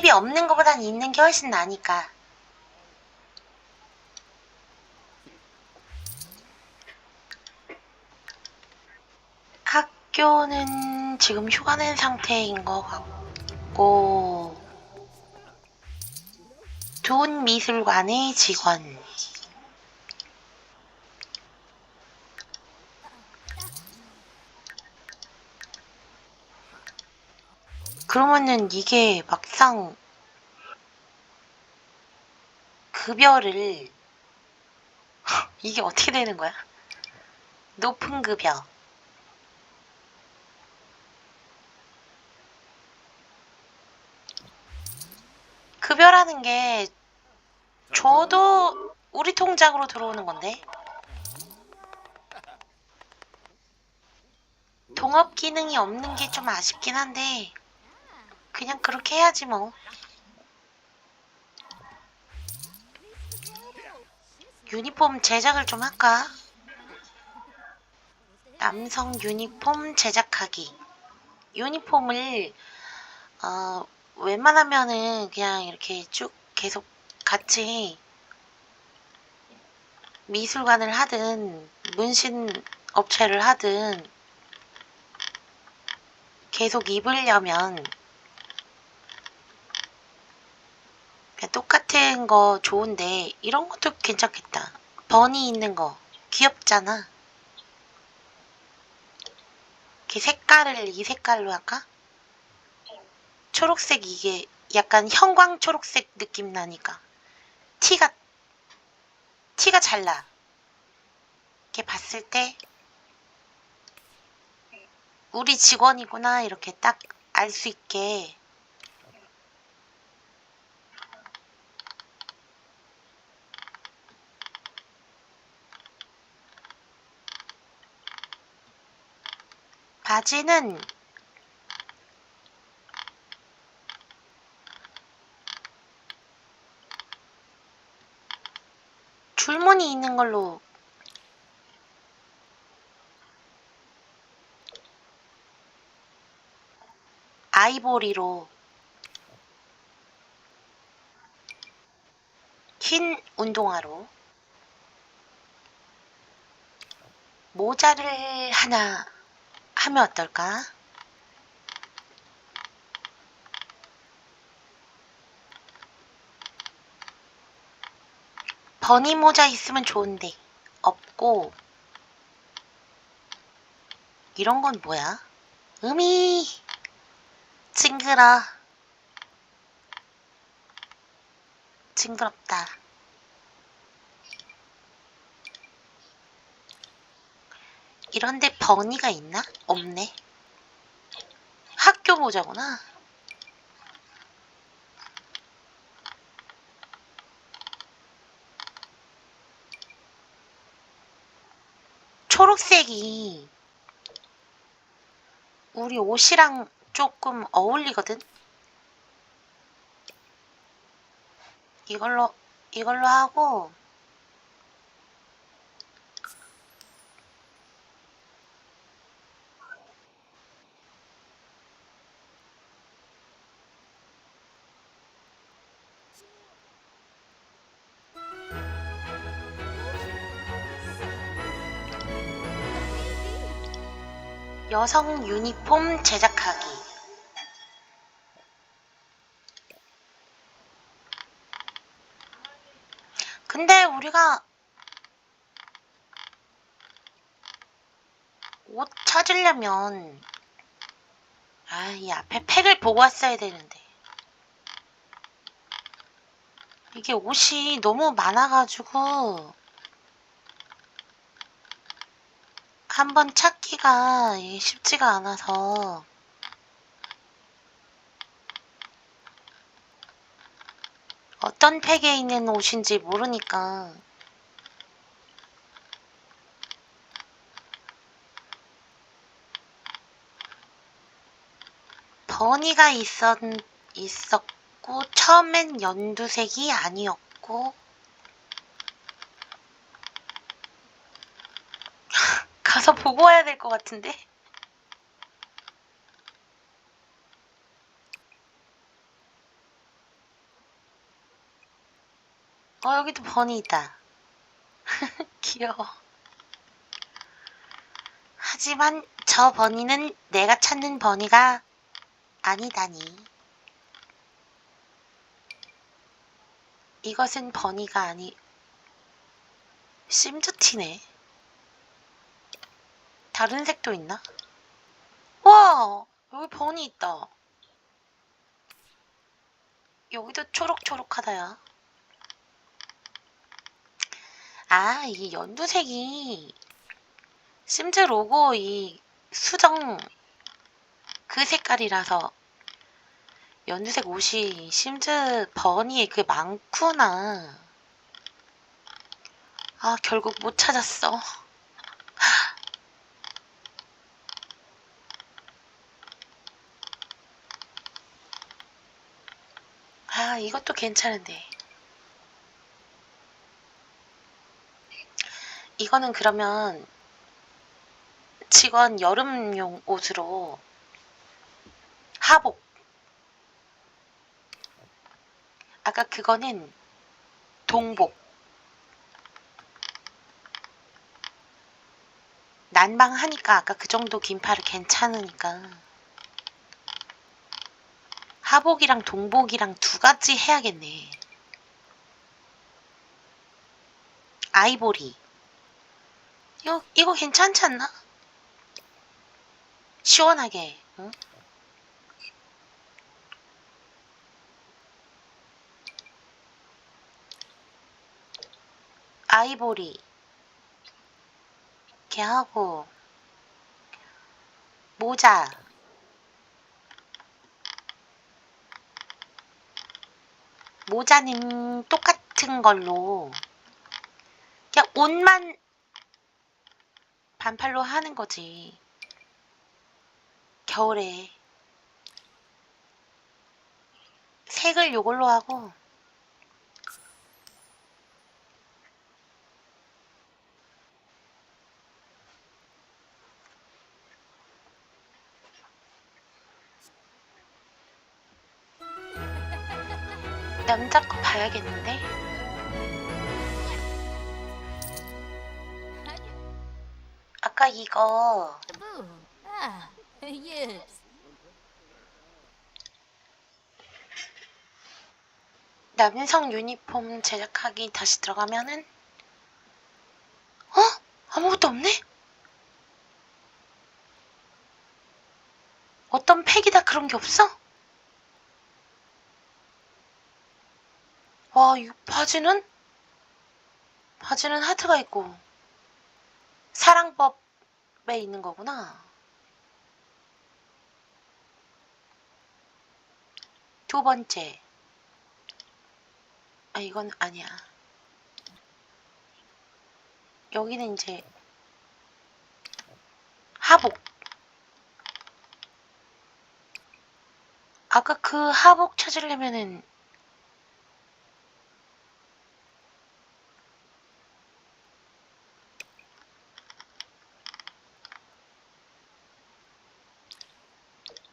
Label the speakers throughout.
Speaker 1: 캡이 없는 것보단 있는 게 훨씬 나니까. 학교는 지금 휴가 낸 상태인 것 같고, 돈 미술관의 직원. 그러면은 이게 막상 급여를 이게 어떻게 되는 거야? 높은 급여. 급여라는 게 저도 우리 통장으로 들어오는 건데. 동업 기능이 없는 게 좀 아쉽긴 한데 그냥 그렇게 해야지 뭐. 유니폼 제작을 좀 할까? 남성 유니폼 제작하기. 유니폼을 어, 웬만하면은 그냥 이렇게 쭉 계속 같이 미술관을 하든 문신 업체를 하든 계속 입으려면 그냥 똑같은 거 좋은데 이런 것도 괜찮겠다. 버니 있는 거 귀엽잖아. 이렇게 색깔을 이 색깔로 할까? 초록색 이게 약간 형광 초록색 느낌 나니까 티가 티가 잘 나. 이렇게 봤을 때 우리 직원이구나 이렇게 딱 알 수 있게 바지는 줄무늬 있는 걸로 아이보리로 흰 운동화로 모자를 하나 하면 어떨까? 버니 모자 있으면 좋은데 없고 이런 건 뭐야? 음이 징그러 징그럽다 이런데 버니가 있나? 없네 학교 모자구나 초록색이 우리 옷이랑 조금 어울리거든? 이걸로, 이걸로 하고, 여성 유니폼 제작하기. 근데 우리가 옷 찾으려면 아, 이 앞에 팩을 보고 왔어야 되는데. 이게 옷이 너무 많아가지고 한번 찾기가 쉽지가 않아서. 어떤 팩에 있는 옷인지 모르니까. 버니가 있었, 있었고 처음엔 연두색이 아니었고 보고 와야 될 것 같은데. 어, 여기도 버니다 귀여워. 하지만 저 버니는 내가 찾는 버니가 아니다니. 이것은 버니가 아니, 심조티네. 다른 색도 있나? 와! 여기 버니 있다. 여기도 초록초록하다 야. 아, 이 연두색이 심즈 로고 이 수정 그 색깔이라서 연두색 옷이 심즈 버니에 그게 많구나. 아, 결국 못 찾았어. 아, 이것도 괜찮은데. 이거는 그러면 직원 여름용 옷으로 하복. 아까 그거는 동복. 난방하니까 아까 그 정도 긴팔은 괜찮으니까. 하복이랑 동복이랑 두 가지 해야겠네. 아이보리. 이거, 이거 괜찮지 않나? 시원하게, 응? 아이보리. 이렇게 하고, 모자. 모자는 똑같은 걸로. 그냥 옷만 반팔로 하는 거지. 겨울에. 색을 요걸로 하고 남자 거 봐야겠는데? 아까 이거. 남성 유니폼 제작하기 다시 들어가면은 어? 아무것도 없네? 어떤 팩이 다 그런 게 없어? 와, 이 바지는? 바지는 하트가 있고 사랑법에 있는 거구나. 두 번째. 아, 이건 아니야. 여기는 이제 하복. 아까 그 하복 찾으려면은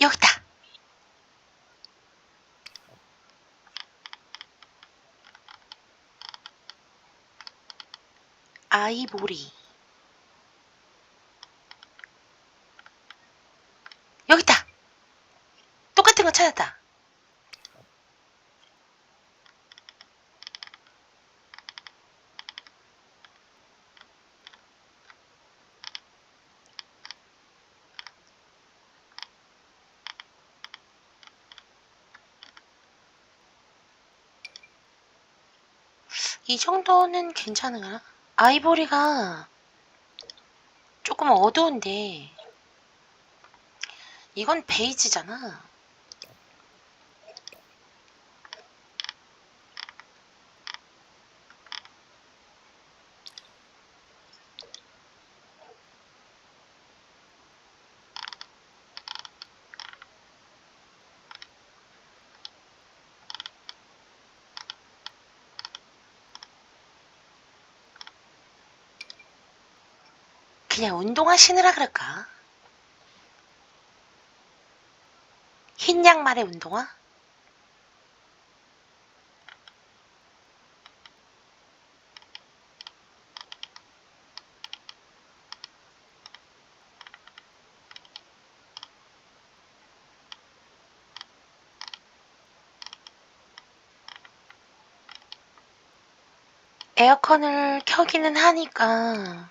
Speaker 1: 여기다. 아이보리. 여기 있다. 똑같은 거 찾았다. 이 정도는 괜찮은가? 아이보리가 조금 어두운데 이건 베이지잖아. 그냥 운동화신으라 그럴까? 흰 양말에 운동화? 에어컨을 켜기는 하니까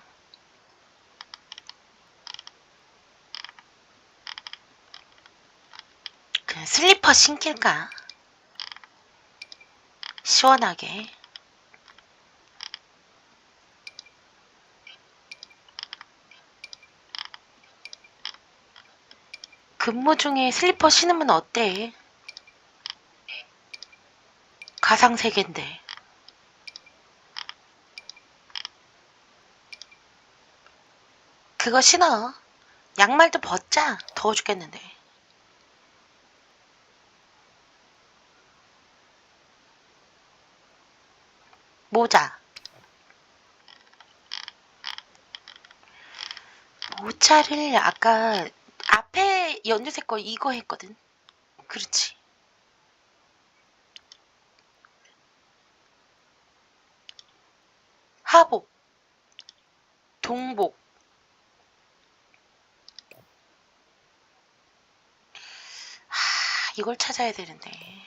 Speaker 1: 슬리퍼 신길까? 시원하게. 근무 중에 슬리퍼 신으면 어때? 가상세계인데. 그거 신어. 양말도 벗자. 더워 죽겠는데. 모자. 모자를 아까 앞에 연두색 거 이거 했거든. 그렇지. 하복. 동복. 하, 이걸 찾아야 되는데.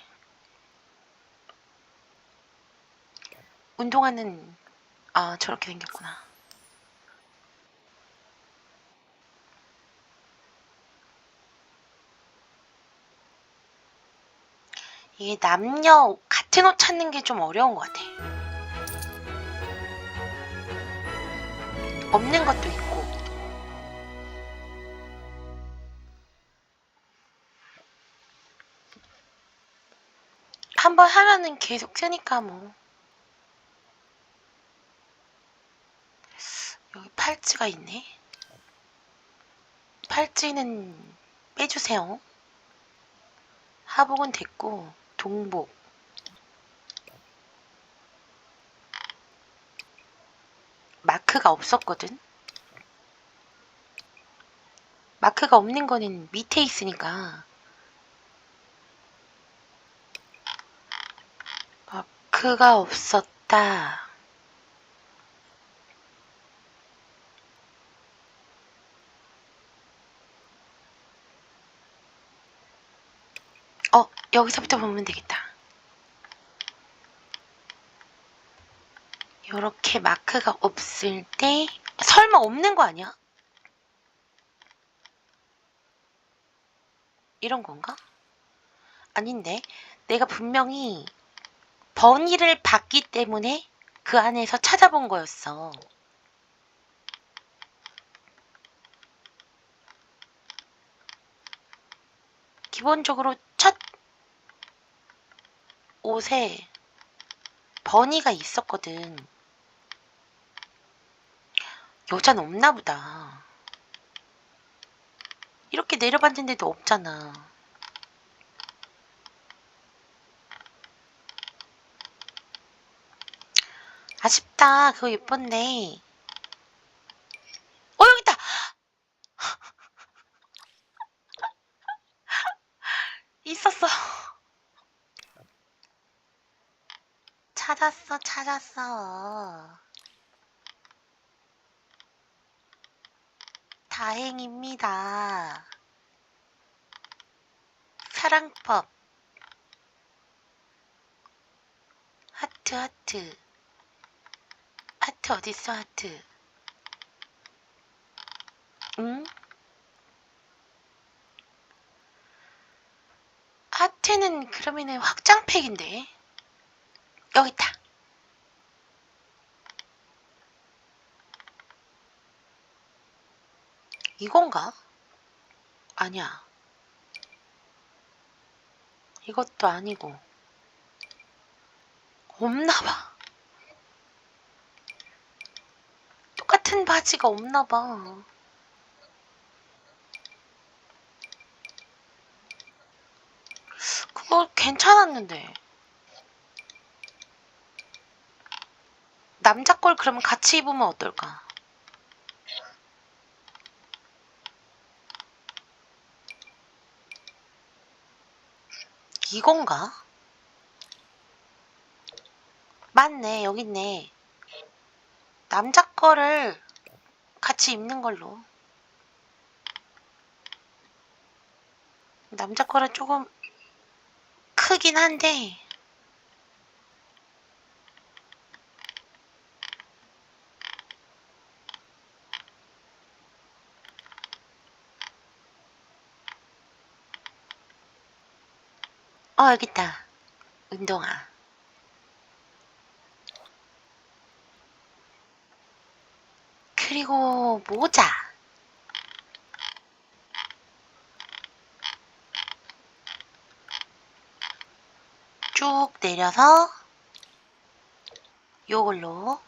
Speaker 1: 운동화는 아 저렇게 생겼구나. 이게 남녀 같은 옷 찾는 게 좀 어려운 것 같아. 없는 것도 있고. 한번 하면은 계속 쓰니까 뭐. 여기 팔찌가 있네. 팔찌는 빼주세요. 하복은 됐고, 동복. 마크가 없었거든. 마크가 없는 거는 밑에 있으니까. 마크가 없었다. 어, 여기서부터 보면 되겠다. 요렇게 마크가 없을 때 설마 없는 거 아니야? 이런 건가? 아닌데 내가 분명히 번의를 받기 때문에 그 안에서 찾아본 거였어. 기본적으로 첫 옷에 버니가 있었거든. 여자는 없나 보다. 이렇게 내려봤는데도 없잖아. 아쉽다. 그거 예쁜데. 어, 여기 있다! 있었어. 찾았어, 찾았어. 다행입니다. 사랑법. 하트, 하트. 하트 어딨어, 하트? 응? 하트는 그러면은 확장팩인데. 여기 있다. 이건가? 아니야. 이것도 아니고. 없나봐. 똑같은 바지가 없나봐. 그거 괜찮았는데. 남자 걸 그러면 같이 입으면 어떨까? 이건가? 맞네, 여기 있네. 남자 거를 같이 입는 걸로. 남자 거는 조금 크긴 한데, 어, 여기 있다. 운동화. 그리고 모자. 쭉 내려서 요걸로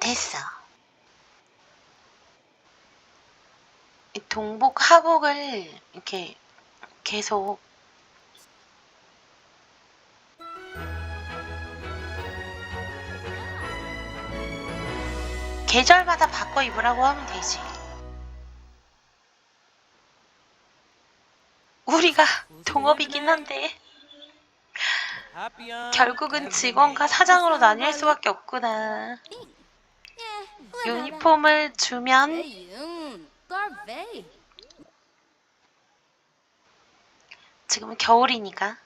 Speaker 1: 됐어. 이 동복 하복을 이렇게 계속 계절마다 바꿔 입으라고 하면 되지. 우리가 동업이긴 한데 결국은 직원과 사장으로 나뉠 수밖에 없구나. 유니폼을 주면
Speaker 2: Garvey.
Speaker 1: 지금은 겨울이니까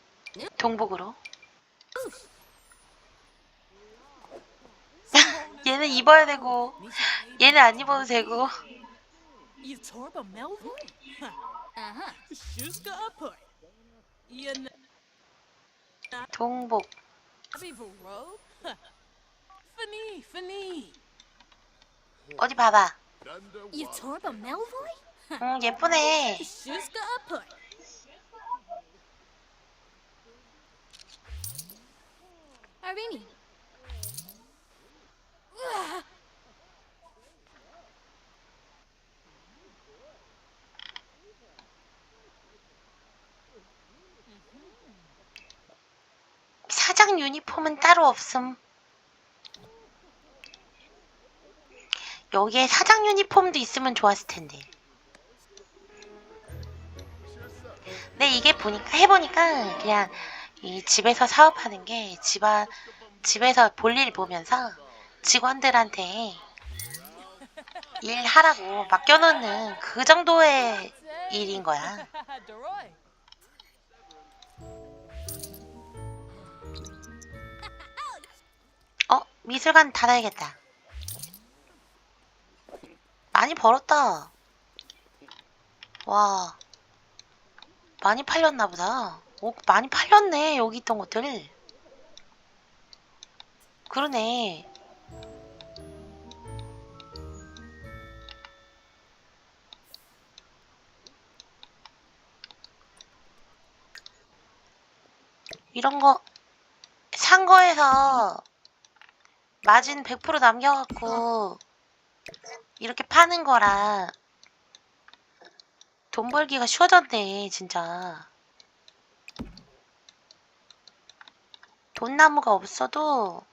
Speaker 1: 동복으로. 얘는 입어야 되고 얘는 안 입어도 되고
Speaker 3: You?
Speaker 2: Uh-huh.
Speaker 3: Shuska Upper. You
Speaker 1: 동복. 어디 봐봐.
Speaker 2: You Torba Melvoy?
Speaker 1: 응 예쁘네.
Speaker 3: Shuska.
Speaker 2: Arini.
Speaker 1: 사장 유니폼은 따로 없음. 여기에 사장 유니폼도 있으면 좋았을 텐데. 근데 이게 보니까 해보니까 그냥 이 집에서 사업하는 게 집안 집에서 볼일 보면서 직원들한테 일하라고 맡겨놓는 그 정도의 일인 거야. 어? 미술관 닫아야겠다. 많이 벌었다. 와. 많이 팔렸나 보다. 오, 많이 팔렸네, 여기 있던 것들. 그러네. 이런 거, 산 거에서 마진 100% 남겨갖고 이렇게 파는 거라 돈 벌기가 쉬워졌네 진짜. 돈나무가 없어도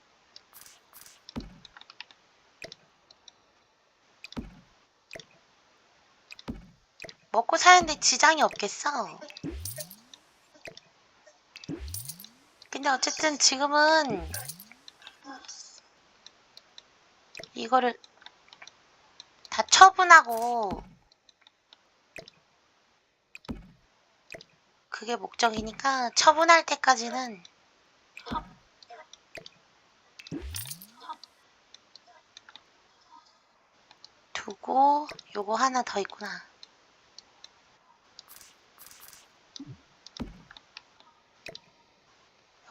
Speaker 1: 먹고 사는데 지장이 없겠어. 근데 어쨌든 지금은 이거를 다 처분하고 그게 목적이니까 처분할 때까지는 두고 요거 하나 더 있구나.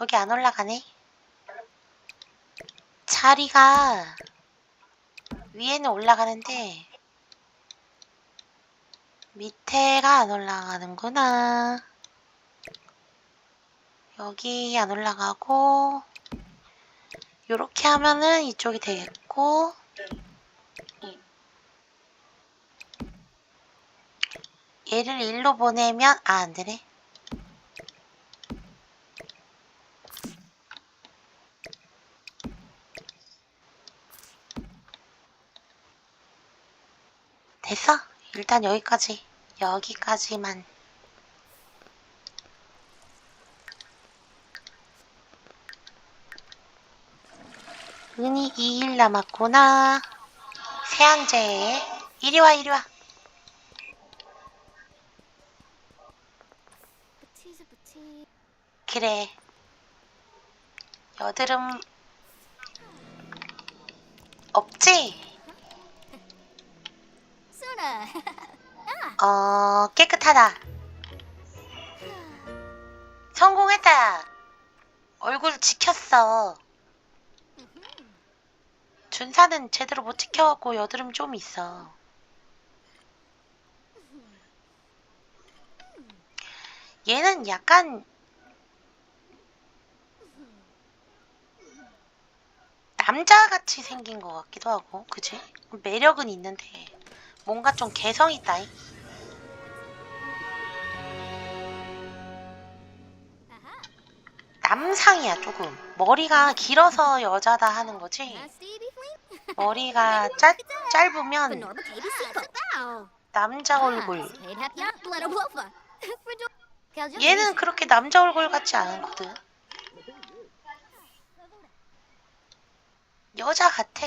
Speaker 1: 여기 안 올라가네. 자리가 위에는 올라가는데 밑에가 안 올라가는구나. 여기 안 올라가고 요렇게 하면은 이쪽이 되겠고 얘를 일로 보내면 아 안되네. 됐어. 일단 여기까지. 여기까지만. 은이 2일 남았구나. 세안제. 이리 와, 이리 와.
Speaker 2: Baptiste, Baptiste.
Speaker 1: 그래. 여드름 없지? 어, 깨끗하다. 성공했다. 얼굴 지켰어. 준사는 제대로 못 지켜갖고 여드름 좀 있어. 얘는 약간 남자같이 생긴 것 같기도 하고, 그지? 매력은 있는데 뭔가 좀 개성 있다. 이. 남상이야 조금. 머리가 길어서 여자다 하는 거지. 머리가 짧 짧으면. 남자 얼굴. 얘는 그렇게 남자 얼굴 같지 않거든. 여자 같아.